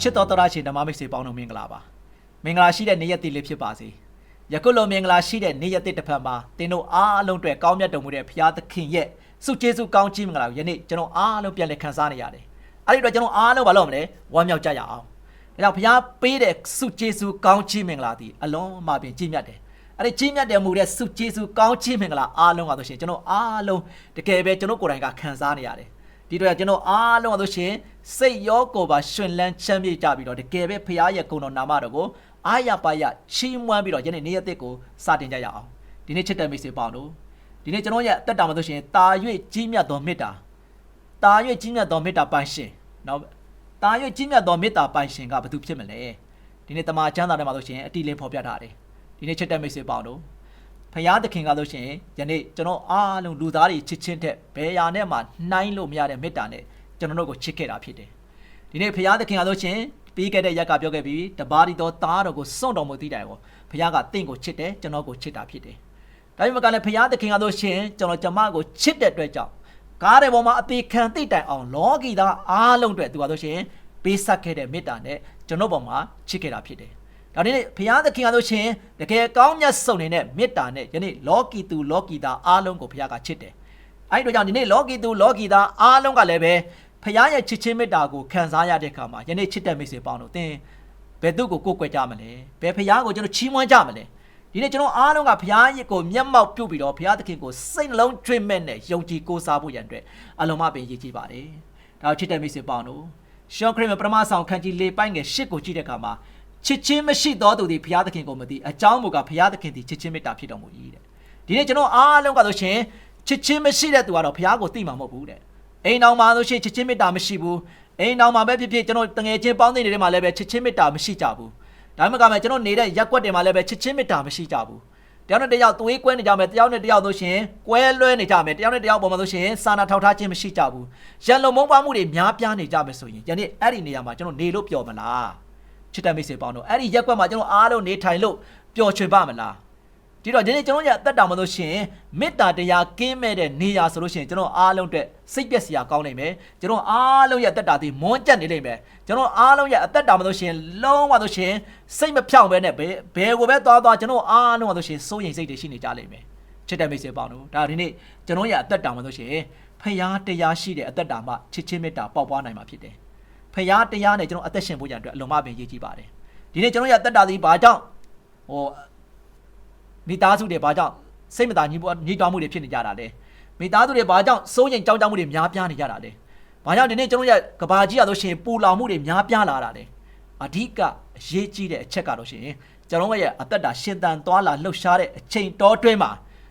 ချစ်တော်တော်ရှင်ဓမ္မမိတ်ဆွေပေါင်းတို့မင်္ဂလာပါမင်္ဂလာရှိတဲ့နေ့ရက်တည်လေးဖြစ်ပါစေယခုလိုမင်္ဂလာရှိတဲ့နေ့ရက်တည်တစ်ဖက်မှာတင်တို့အားလုံးအတွက်ကောင်းမြတ်တော်မူတဲ့ဘုရားသခင်ရဲ့ဆုကျေးဇူးကောင်းချီးမင်္ဂလာကိုယနေ့ကျွန်တော်အားလုံးပြန်လည်ခံစားနေရတယ်အဲ့ဒီတော့ကျွန်တော်အားလုံးမလုပ်မလဲဝမ်းမြောက်ကြရအောင်ဒါကြောင့်ဘုရားပေးတဲ့ဆုကျေးဇူးကောင်းချီးမင်္ဂလာသည်အလုံးအမပင်ကြီးမြတ်တယ်အဲ့ဒီကြီးမြတ်တယ်မူတဲ့ဆုကျေးဇူးကောင်းချီးမင်္ဂလာအားလုံးပါဆိုရှင်ကျွန်တော်အားလုံးတကယ်ပဲကျွန်တော်ကိုယ်တိုင်ကခံစားနေရတယ်ဒီတော့ကျွန်တော်အားလုံးအလို့ရှရင် စိတ်ရောကိုယ်ပါရှင်လန်းချမ်းမြေ့ကြပြီးတော့တကယ်ပဲဖရားရဲ့ဂုဏ်တော်နာမတော်ကိုအားရပါရချီးမွမ်းပြီးတော့ယနေ့နေ့ရက်သစ်ကိုစတင်ကြရအောင်ဒီနေ့ချစ်တဲ့မိတ်ဆွေပေါင်းတို့ဒီနေ့ကျွန်တော်ရဲ့အသက်တာမှာဆိုရှင်တာ၍ကြီးမြတ်တော်မေတ္တာတာ၍ကြီးမြတ်တော်မေတ္တာပိုင်ရှင်နော်တာ၍ကြီးမြတ်တော်မေတ္တာပိုင်ရှင်ကဘာသူဖြစ်မလဲဒီနေ့တမန်ကျမ်းစာထဲမှာဆိုရှင်အတီလင်းဖော်ပြထားတယ်ဒီနေ့ချစ်တဲ့မိတ်ဆွေပေါင်းတို့ဖယားသခင်ကလို့ရှိရင်ယနေ့ကျွန်တော်အားလုံးလူသားတွေချစ်ချင်းတဲ့ဘယ်ရာနဲ့မှနှိုင်းလို့မရတဲ့မေတ္တာနဲ့ ကျွန်တော်တို့ကိုချစ်ခဲ့တာဖြစ်တယ်။ဒီနေ့ဖယားသခင်ကလို့ရှိရင်ပြီးခဲ့တဲ့ရက်ကပြောခဲ့ပြီးတပါးဒီတော်သားတော်ကိုစွန့်တော်မူသည့်တိုင်ကိုဖယားကတင့်ကိုချစ်တယ်ကျွန်တော်ကိုချစ်တာဖြစ်တယ်။ဒါပေမဲ့ကလည်းဖယားသခင်ကလို့ရှိရင်ကျွန်တော်ကျမကိုချစ်တဲ့အတွက်ကြောင့်ကားတဲ့ပေါ်မှာအသေးခံသိတိုင်အောင်လောကီသားအားလုံးအတွက်သူကလို့ရှိရင်ပေးဆက်ခဲ့တဲ့မေတ္တာနဲ့ကျွန်တော်ပေါ်မှာချစ်ခဲ့တာဖြစ်တယ်။ဒါနေ့ဘုရားသခင်ကဆိုရှင်တကယ်ကောင်းမြတ်ဆုံးနေတဲ့မေတ္တာနဲ့ယနေ့လောကီသူလောကီသားအားလုံးကိုဘုရားကချစ်တယ်။အဲဒီတို့ကြောင့်ဒီနေ့လောကီသူလောကီသားအားလုံးကလည်းပဲ ဘုရားရဲ့ချစ်ချင်းမေတ္တာကိုခံစားရတဲ့အခါမှာယနေ့ချစ်တဲ့မိတ်ဆွေပေါင်းတို့သင်ဘယ်သူကိုကိုးကွယ်ကြမလဲ။ဘယ်ဘုရားကိုကျွန်တော်ချီးမွမ်းကြမလဲ။ဒီနေ့ကျွန်တော်အားလုံးကဘုရားရဲ့ကိုမျက်မှောက်ပြုပြီးတော့ဘုရားသခင်ကိုစိတ်နှလုံးကျွင့်မဲ့နဲ့ယုံကြည်ကိုးစားဖို့ရန်အတွက်အလုံးမပင်ရည်ကြည်ပါတယ်။ဒါချစ်တဲ့မိတ်ဆွေပေါင်းတို့ရှောခရစ်မပရမဆောင်ခန်းကြီးလေးပိုင်းငယ်ရှစ်ကိုကြည့်တဲ့အခါမှာချစ်ချင်းမရှိသောသူသည်ဘုရားသခင်ကိုမသိအကြောင်းမူကားဘုရားသခင်သည်ချစ်ချင်းမေတ္တာဖြစ်တော်မူ၏တဲ့ဒီနေ့ကျွန်တော်အားလုံးကဆိုရှင်ချစ်ချင်းမရှိတဲ့သူကတော့ဘုရားကိုသိမှာမဟုတ်ဘူးတဲ့ အိမ်တော်မှာဆိုရှင်ချစ်ချင်းမေတ္တာမရှိဘူးအိမ်တော်မှာပဲဖြစ်ဖြစ်ကျွန်တော်တငယ်ချင်းပေါင်းတဲ့နေတွေမှာလည်းပဲချစ်ချင်းမေတ္တာမရှိကြဘူးဒါမှမဟုတ်ကမှကျွန်တော်နေတဲ့ရက်ွက်တွေမှာလည်းပဲချစ်ချင်းမေတ္တာမရှိကြဘူးတယောက်နဲ့တယောက်သွေးကွဲနေကြမယ်တယောက်နဲ့တယောက်ဆိုရှင်ကွဲလွဲနေကြမယ်တယောက်နဲ့တယောက်ပေါ်မှာဆိုရှင်စာနာထောက်ထားခြင်းမရှိကြဘူးရန်လုံမုန်းပါမှုတွေများပြားနေကြမယ်ဆိုရင်ယနေ့အဲ့ဒီနေရာမှာကျွန်တော်နေလို့ပျော်မလားချစ်တဲ့မိတ်ဆွေပေါင်းတို့အဲ့ဒီရက်ကွက်မှာကျွန်တော်အားလုံးနေထိုင်လို့ပျော်ရွှင်ပါမလား ဒီတော့ဒီနေ့ကျွန်တော်ရအသက်တာမလို့ရှိရင်မေတ္တာတရားကင်းမဲ့တဲ့နေရာဆိုလို့ရှိရင်ကျွန်တော်အားလုံးအတွက်စိတ်ပျက်စရာကောင်းနိုင်မယ်ကျွန်တော်အားလုံးရဲ့အသက်တာဒီမွန်းကျက်နေလိမ့်မယ်ကျွန်တော်အားလုံးရဲ့အသက်တာမလို့ရှိရင်လုံးဝဆိုရှင်စိတ်မဖြောင့်ပဲနဲ့ဘယ်ဘယ်ကိုပဲသွားသွားကျွန်တော်အားလုံးဆိုရှင်စိုးရိမ်စိတ်တွေရှိနေကြလိမ့်မယ်ချစ်တဲ့မိတ်ဆွေပေါင်းတို့ဒါဒီနေ့ကျွန်တော်ရအသက်တာမလို့ရှိရင်ဖရားတရားရှိတဲ့အသက်တာမှချစ်ချင်းမေတ္တာပေါက်ပွားနိုင်မှာဖြစ်တယ်ဖရားတရားနဲ့ကျွန်တော်အသက်ရှင်ဖို့ရန်အတွက်အလုံးမပင်ရည်ကြည်ပါတယ်ဒီနေ့ကျွန်တော်ရတက်တာဒီဘာကြောင့်ဟို မိသားစုတွေဘာကြောင့်စိတ်မသာညှိပွားညှိတွားမှုတွေဖြစ်နေကြတာလဲမိသားစုတွေဘာကြောင့်စိုးရိမ်ကြောက်ကြမှုတွေများပြားနေကြတာလဲဘာကြောင့်ဒီနေ့ကျွန်တော်ရကဘာကြီးရလို့ရှိရင်ပူလောင်မှုတွေများပြားလာတာလဲအဓိကအရေးကြီးတဲ့အချက်ကတော့ရှိရင်ကျွန်တော်ရဲ့အသက်တာရှင်သန်သွားလာလှုပ်ရှားတဲ့အချိန်တောတွင်းမှာ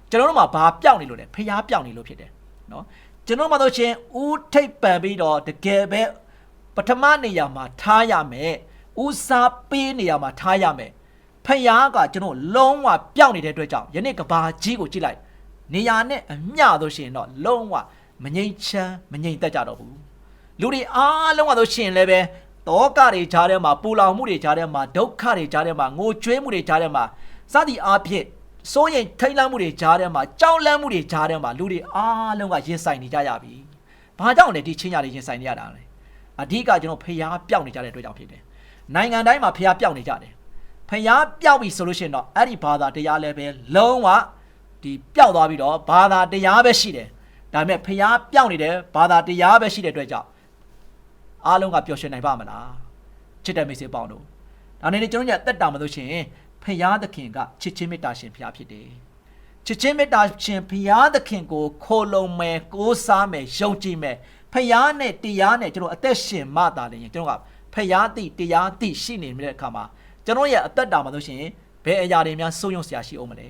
ကျွန်တော်တို့မှာဘာပြောင်းနေလို့လဲဖရားပြောင်းနေလို့ဖြစ်တယ်နော်ကျွန်တော်မှတော့ရှင်ဦးထိပ်ပံပြီးတော့တကယ်ပဲပထမနေရာမှာထားရမယ်ဦးစားပေးနေရာမှာထားရမယ် ဖယားကကျွန်တော်လုံးဝပျောက်နေတဲ့အတွက်ကြောင့်ယနေ့ကဘာကြီးကိုကြည့်လိုက်နေရာနဲ့အမျှဆိုရှင်တော့လုံးဝမငြိမ်ချမ်းမငြိမ်သက်ကြတော့ဘူးလူတွေအားလုံးကဆိုရှင်လည်းပဲတောကတွေကြားထဲမှာပူလောင်မှုတွေကြားထဲမှာဒုက္ခတွေကြားထဲမှာငိုကြွေးမှုတွေကြားထဲမှာစသည်အားဖြင့်စိုးရိမ်ထိတ်လန့်မှုတွေကြားထဲမှာကြောက်လန့်မှုတွေကြားထဲမှာလူတွေအားလုံးကရင်ဆိုင်နေကြရပြီ။ဘာကြောင့်လဲဒီချင်းညာတွေရင်ဆိုင်နေရတာလဲ။အဓိကကျွန်တော်ဖျားပြောက်နေကြတဲ့အတွက်ကြောင့်ဖြစ်တယ်။နိုင်ငံတိုင်းမှာဖျားပြောက်နေကြတယ်။ ဖျားပြောက်ပြီဆိုလို့ရှိရင်တော့အဲ့ဒီဘာသာတရားလည်းပဲလုံးဝဒီပြောက်သွားပြီးတော့ဘာသာတရားပဲရှိတယ်။ဒါပေမဲ့ဖျားပြောက်နေတယ်ဘာသာတရားပဲရှိတဲ့အတွက်ကြောင့်အားလုံးကပျော်ရွှင်နိုင်ပါမလား။ချစ်တဲ့မိတ်ဆွေပေါင်းတို့ဒါနဲ့ကျွန်တော်ညတက်တာမလို့ရှိရင်ဖျားသခင်ကချစ်ချင်းမေတ္တာရှင်ဖျားဖြစ်တယ်။ချစ်ချင်းမေတ္တာရှင်ဖျားသခင်ကိုခိုလုံမယ်ကိုးစားမယ်ယုံကြည်မယ်ဖျားနဲ့တရားနဲ့ကျွန်တော်အသက်ရှင်မှသာလေရင်ကျွန်တော်ကဖျားတိတရားတိရှိနေတဲ့အခါမှာ ကျွန်တော်ရဲ့အသက်တာမှာဆိုရှင်ဘယ်အရာတွေများစိုးရုံစရာရှိအောင်မလဲ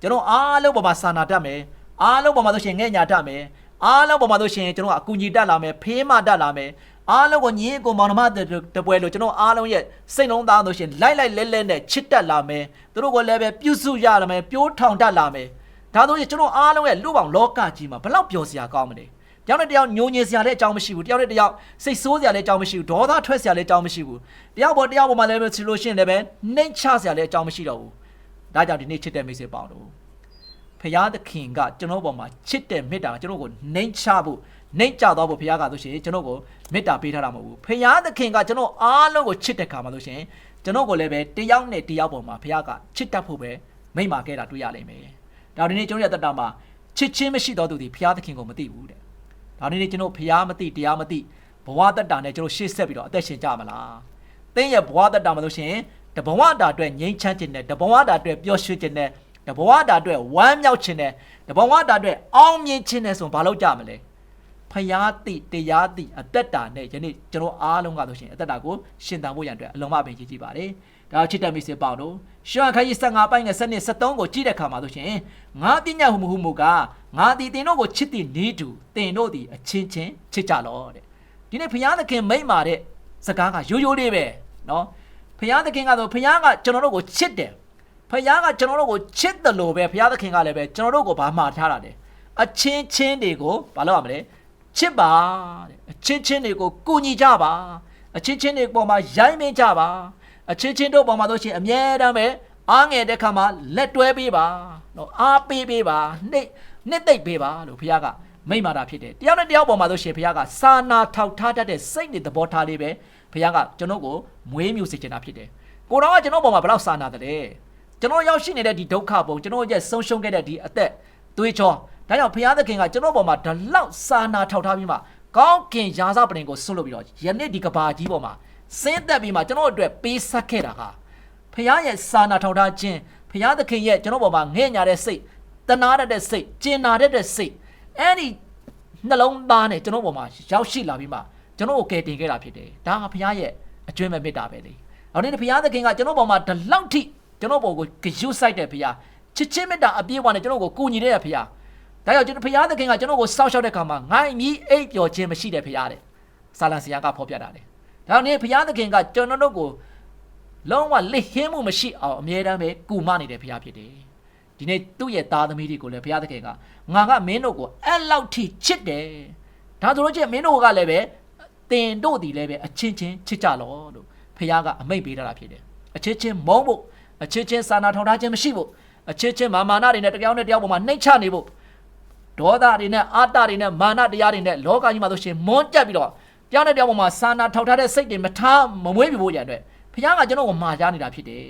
ကျွန်တော်အားလုံးပေါ်မှာစာနာတတ်မယ်အားလုံးပေါ်မှာဆိုရှင်ငဲ့ညာတတ်မယ်အားလုံးပေါ်မှာဆိုရှင်ကျွန်တော်ကအကူအညီတတ်လာမယ်ဖေးမတတ်လာမယ်အားလုံးကိုညီအကိုမောင်နှမတပွဲလို့ကျွန်တော်အားလုံးရဲ့စိတ်လုံးသားဆိုရှင်လိုက်လိုက်လဲလဲနဲ့ချစ်တတ်လာမယ်သူတို့ကိုလည်းပဲပြုစုရလာမယ်ပြိုးထောင်တတ်လာမယ်ဒါဆိုရင်ကျွန်တော်အားလုံးရဲ့လူပောင်လောကကြီးမှာဘလောက်ပျော်စရာကောင်းမလဲတ ယောက်နဲ့တယောက်ညိုညင်စရာလည်းအကြောင်းမရှိဘူးတယောက်နဲ့တယောက်စိတ်ဆိုးစရာလည်းအကြောင်းမရှိဘူးဒေါသထွက်စရာလည်းအကြောင်းမရှိဘူးတယောက်ပေါ်တယောက်ပေါ်မှာလည်းပဲဆိုလို့ရှိရင်လည်းပဲနှိမ့်ချစရာလည်းအကြောင်းမရှိတော့ဘူးဒါကြောင့်ဒီနေ့ချစ်တဲ့မိတ်ဆွေပေါင်းတို့ဖရာသခင်ကကျွန်တော်ပေါ်မှာချစ်တဲ့မေတ္တာကကျွန်တော်ကိုနှိမ့်ချဖို့နှိမ့်ကြသွားဖို့ဘုရားကဆိုရှင်ကျွန်တော်ကိုမေတ္တာပေးထားတာမဟုတ်ဘူးဘုရားသခင်ကကျွန်တော်အားလုံးကိုချစ်တဲ့ခါမှာဆိုရှင်ကျွန်တော်ကိုလည်းပဲတယောက်နဲ့တယောက်ပေါ်မှာဘုရားကချစ်တတ်ဖို့ပဲမိန့်မာခဲ့တာတွေ့ရလိမ့်မယ်ဒါဒီနေ့ကျွန်တော်ရဲ့တက်တာမှာချစ်ချင်းမရှိသောသူသည်ဘုရားသခင်ကိုမသိဘူးတဲ့ ဒါဒီနေ့ကျွန်တော်ဘုရားမသိတရားမသိဘဝတက်တာနဲ့ကျွန်တော်ရှေ့ဆက်ပြီးတော့အသက်ရှင်ကြမလားသင်ရဲ့ဘဝတက်တာမှာဆိုရှင်တဘဝတာအတွက်ငြိမ်းချမ်းခြင်းနဲ့တဘဝတာအတွက်ပျော်ရွှင်ခြင်းနဲ့တဘဝတာအတွက်ဝမ်းမြောက်ခြင်းနဲ့တဘဝတာအတွက်အောင်မြင်ခြင်းနဲ့ဆိုဘာလို့ကြမလဲဖယားတိတရားတိအသက်တာနဲ့ယနေ့ကျွန်တော်အားလုံးကဆိုရှင်အသက်တာကိုရှင်သန်ဖို့ရန်အတွက်အလုံးမပင်ကြီးကြည့်ပါတယ် ဒါချစ်တဲ့မိစေပေါင်းတို့ရှောခါကြီး15ပိုင်းနဲ့7နှစ်73ကိုကြည့်တဲ့ခါမှာဆိုရှင်ငါပညာဟုမဟုမူကငါဒီတင်တို့ကိုချစ်သည်နီးတူတင်တို့သည်အချင်းချင်းချစ်ကြလောတဲ့ဒီနေ့ဘုရားသခင်မိန့်မာတဲ့စကားကရိုးရိုးလေးပဲเนาะဘုရားသခင်ကတော့ဘုရားကကျွန်တော်တို့ကိုချစ်တယ်ဘုရားကကျွန်တော်တို့ကိုချစ်တယ်လို့ပဲဘုရားသခင်ကလည်းပဲကျွန်တော်တို့ကိုဗာမှာထားတာတယ်အချင်းချင်းတွေကိုဘာလို့ရမလဲချစ်ပါတဲ့အချင်းချင်းတွေကိုကူညီကြပါအချင်းချင်းတွေပေါ်မှာရိုင်းမင်းကြပါ အချင်းချင်းတို့ပေါ်မှာဆိုရှင်အမြဲတမ်းပဲအားငယ်တဲ့ခါမှာလက်တွဲပေးပါနော်အားပေးပေးပါနှိမ့်နှစ်သိမ့်ပေးပါလို့ဘုရားကမိန့်မာတာဖြစ်တယ်တယောက်နဲ့တယောက်ပေါ်မှာဆိုရှင်ဘုရားကစာနာထောက်ထားတတ်တဲ့စိတ်နဲ့သဘောထားလေးပဲဘုရားကကျွန်တော်ကိုမွေးမြူစေချင်တာဖြစ်တယ်ကိုတော်ကကျွန်တော်ပေါ်မှာဘယ်လောက်စာနာတယ်လဲကျွန်တော်ရောက်ရှိနေတဲ့ဒီဒုက္ခပုံကျွန်တော်ရဲ့ဆုံးရှုံးခဲ့တဲ့ဒီအသက်သွေးချောဒါကြောင့်ဘုရားသခင်ကကျွန်တော်ပေါ်မှာဒီလောက်စာနာထောက်ထားပြီးမှကောင်းကင်ရာဇပရင်ကိုဆွတ်လို့ပြီးတော့ယနေ့ဒီကဘာကြီးပေါ်မှာ ဆင်းသက်ပြီးမှကျွန်တော်အတွက်ပေးဆက်ခဲ့တာကဖခင်ရဲ့စာနာထောက်ထားခြင်းဖခင်သခင်ရဲ့ကျွန်တော်ပေါ်မှာငဲ့ညာတဲ့စိတ်တနာတတ်တဲ့စိတ်ကျင်နာတတ်တဲ့စိတ်အဲ့ဒီနှလုံးသားနဲ့ကျွန်တော်ပေါ်မှာရောက်ရှိလာပြီးမှကျွန်တော်ကိုကယ်တင်ခဲ့တာဖြစ်တယ်ဒါကဖခင်ရဲ့အကျွမ်းမဲ့မေတ္တာပဲလေနောက်နေ့ဖခင်သခင်ကကျွန်တော်ပေါ်မှာဒီလောက်ထိကျွန်တော်ပေါ်ကိုဂရုစိုက်တဲ့ဖခင်ချစ်ချင်းမေတ္တာအပြည့်အဝနဲ့ကျွန်တော်ကိုကူညီတဲ့ဖခင်ဒါကြောင့်ကျွန်တော်ဖခင်သခင်ကကျွန်တော်ကိုစောင့်ရှောက်တဲ့ခါမှာငိုင်းမြီးအိပ်ပျော်ခြင်းမရှိတဲ့ဖခင်တဲ့ဆာလန်ဆရာကဖော်ပြတာတ ယ်ဒါကြောင့်နေ့ဖခင်သခင်ကကျွန်တော်တို့ကိုလုံးဝလစ်ဟင်းမှုမရှိအောင်အမြဲတမ်းပဲကူမနေတဲ့ဖခင်ဖြစ်တယ်ဒီနေ့သူ့ရဲ့သားသမီးတွေကိုလည်းဘုရားသခင်ကငါကမင်းတို့ကိုအဲ့လောက်ထိချစ်တယ်ဒါဆိုလို့ချင်းမင်းတို့ကလည်းပဲတင်တို့ဒီလည်းပဲအချင်းချင်းချစ်ကြလောလို့ဘုရားကအမိန့်ပေးထားတာဖြစ်တယ်အချင်းချင်းမုန်းဖို့အချင်းချင်းစာနာထောင်ထားခြင်းမရှိဖို့အချင်းချင်းမာမာနတွေနဲ့တယောက်နဲ့တယောက်ပေါ်မှာနှိမ့်ချနေဖို့ဒေါသတွေနဲ့အာတတွေနဲ့မာနတရားတွေနဲ့လောကကြီးမှာဆိုရှင်မွန်းကြက်ပြီးတော့ တယောက်နဲ့တယောက်ပေါ်မှာစာနာထောက်ထားတဲ့စိတ်တွေမထားမမွေးပြဖို့ရတဲ့ဘုရားကကျွန်တော်ကိုမှာကြားနေတာဖြစ်တယ်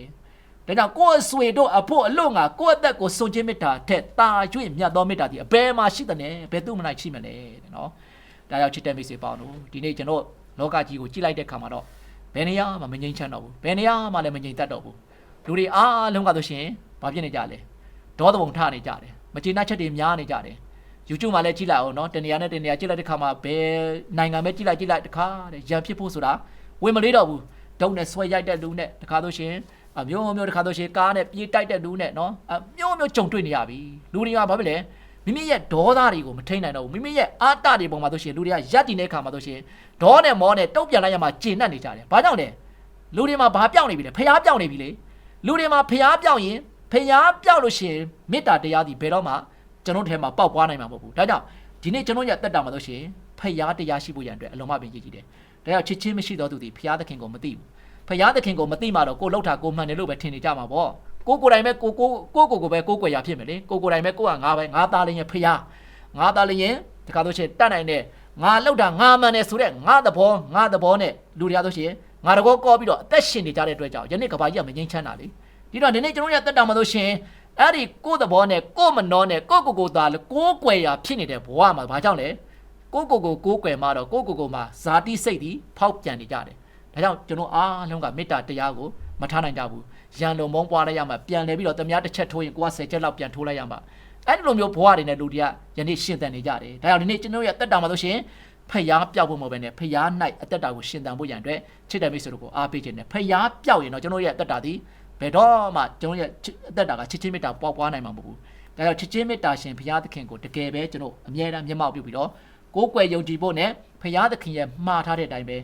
ဒါကြောင့်ကိုယ်အဆွေတို့အဖို့အလို့ငါကိုယ့်အသက်ကိုစွန့်ခြင်းမေတ္တာထက်တာ၍မြတ်သောမေတ္တာဒီအဘယ်မှာရှိတယ်လဲဘယ်သူမှနိုင်ရှိမလဲတဲ့နော်ဒါကြောင့်ချစ်တဲ့မိတ်ဆွေပေါင်းတို့ဒီနေ့ကျွန်တော်လောကကြီးကိုကြည့်လိုက်တဲ့ခါမှာတော့ဘယ်နေရာမှမငြိမ်ချမ်းတော့ဘူးဘယ်နေရာမှလည်းမငြိမ်သက်တော့ဘူးလူတွေအားလုံးကဆိုရှင်ဘာဖြစ်နေကြလဲဒေါသဘုံထနေကြတယ်မကျေနပ်ချက်တွေများနေကြတယ် YouTube မှာလည်းကြည့်လိုက်အောင်နော်တနေရာနဲ့တနေရာကြည့်လိုက်တဲ့ခါမှာဘယ်နိုင်ငံပဲကြည့်လိုက်ကြည့်လိုက်တခါတဲ့ရံဖြစ်ဖို့ဆိုတာဝင်မလေးတော့ဘူးဒုံနဲ့ဆွဲရိုက်တဲ့လူနဲ့တခါဆိုရှင်အမျိုးမျိုးတခါဆိုရှင်ကားနဲ့ပြေးတိုက်တဲ့လူနဲ့နော်အမျိုးမျိုးကြုံတွေ့နေရပြီလူတွေကဘာဖြစ်လဲမိမိရဲ့ဒေါသတွေကိုမထိန်နိုင်တော့ဘူးမိမိရဲ့အာတတွေပုံမှာဆိုရှင်လူတွေကရက်တည်နေတဲ့ခါမှာဆိုရှင်ဒေါနဲ့မောနဲ့တုတ်ပြန်လိုက်ရမှကျင်납နေကြတယ်ဘာကြောင့်လဲလူတွေမှာဘာပြောင်းနေပြီလဲဖျားပြောင်းနေပြီလေလူတွေမှာဖျားပြောင်းရင်ဖျားပြောင်းလို့ရှင်မေတ္တာတရားဒီဘယ်တော့မှ ကျွန်တော်ထဲမှာပေါက်ပွားနိုင်မှာမဟုတ်ဘူးဒါကြောင့်ဒီနေ့ကျွန်တော်ရတက်တာမှာဆိုရှင်ဖျားတရားရှိဖို့ရန်အတွက်အလုံးမပင်ကြည့်ကြည့်တယ်ဒါကြောင့်ချစ်ချင်းမရှိသောသူဒီဖျားသခင်ကိုမသိဘူးဖျားသခင်ကိုမသိမှတော့ကိုလှုပ်တာကိုမှန်တယ်လို့ပဲထင်နေကြမှာပေါ့ကိုကိုယ်တိုင်ပဲကိုကိုကိုကိုကိုပဲကိုကိုွယ်ရဖြစ်မယ်လေကိုကိုယ်တိုင်ပဲကိုကငါပဲငါသားလေးရဲ့ဖျားငါသားလေးရင်တခါတော့ရှင်တတ်နိုင်တဲ့ငါလှုပ်တာငါမှန်တယ်ဆိုတဲ့ငါသဘောငါသဘောနဲ့လူတွေကဆိုရှင်ငါတကောကောပြီးတော့အသက်ရှင်နေကြတဲ့အတွက်ကြောင့်ယနေ့ကဘာကြီးကမငြိမ်းချမ်းတာလေဒီတော့ဒီနေ့ကျွန်တော်ရတက်တာမှာဆိုရှင် အဲ့ဒီကိုယ့်သဘောနဲ့ကိုယ့်မနှောနဲ့ကိုယ့်ကိုယ်ကိုယ်သာကိုယ်ကွယ်ရာဖြစ်နေတဲ့ဘဝမှာဘာကြောင့်လဲကိုယ့်ကိုယ်ကိုကိုယ်ကွယ်မှာတော့ကိုယ့်ကိုယ်ကိုမှာဇာတိစိတ်ဒီဖောက်ပြန်နေကြတယ်ဒါကြောင့်ကျွန်တော်အားလုံးကမေတ္တာတရားကိုမထားနိုင်ကြဘူးရန်လုံမုန်းပွားလိုက်ရမှာပြန်လဲပြီးတော့တမ ्या တစ်ချက်ထိုးရင်ကိုက10ချက်လောက်ပြန်ထိုးလိုက်ရမှာအဲ့ဒီလိုမျိုးဘဝတွေနဲ့လူတွေကယနေ့ရှင်းတန်နေကြတယ်ဒါကြောင့်ဒီနေ့ကျွန်တော်ရတက်တာမှာဆိုရှင်ဖျားပြောက်ဖို့မဟုတ်ပဲနဲ့ဖျား၌အသက်တာကိုရှင်တန်ဖို့ရန်အတွက်ချစ်တဲ့မိတ်ဆွေတို့ကိုအားပေးခြင်းနဲ့ဖျားပြောက်ရင်တော့ကျွန်တော်ရဲ့အသက်တာဒီ ဘယ်တော့မှကျွန်တော်ရဲ့အသက်တာကချစ်ချင်းမေတ္တာပွားပွားနိုင်မှာမဟုတ်ဘူးဒါကြောင့်ချစ်ချင်းမေတ္တာရှင်ဘုရားသခင်ကိုတကယ်ပဲကျွန်တော်အမြဲတမ်းမျက်မှောက်ပြုပြီးတော့ကိုယ်ကွယ်ယုံကြည်ဖို့နဲ့ဘုရားသခင်ရဲ့မှားထားတဲ့အတိုင်းပဲ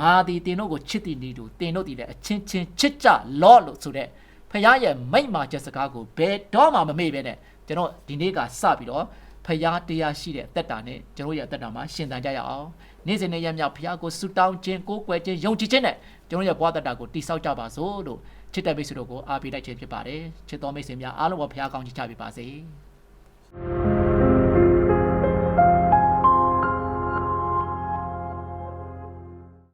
ငါဒီတင်တို့ကိုချစ်တည်နေတူတင်တို့တည်လည်းအချင်းချင်းချစ်ကြလော့လို့ဆိုတဲ့ဘုရားရဲ့မိန့်မာချက်စကားကိုဘယ်တော့မှမမေ့ပဲနဲ့ကျွန်တော်ဒီနေ့ကစပြီးတော့ဖရားတရားရှိတဲ့အသက်တာနဲ့ကျွန်တော်ရဲ့အသက်တာမှာရှင်သန်ကြရအောင်နေ့စဉ်နဲ့ရမြောက်ဖရားကိုဆုတောင်းခြင်းကိုးကွယ်ခြင်းယုံကြည်ခြင်းနဲ့ကျွန်တော်ရဲ့ဘဝသက်တာကိုတိဆောက်ကြပါစို့လို့ ချစ်တဲ့မိတ်ဆွေတို့ကိုအားပေးလိုက်ခြင်းဖြစ်ပါတယ်ချစ်တော်မိတ်ဆွေများအားလုံးကိုဖရားကောင်းချီးချပေးပါစေ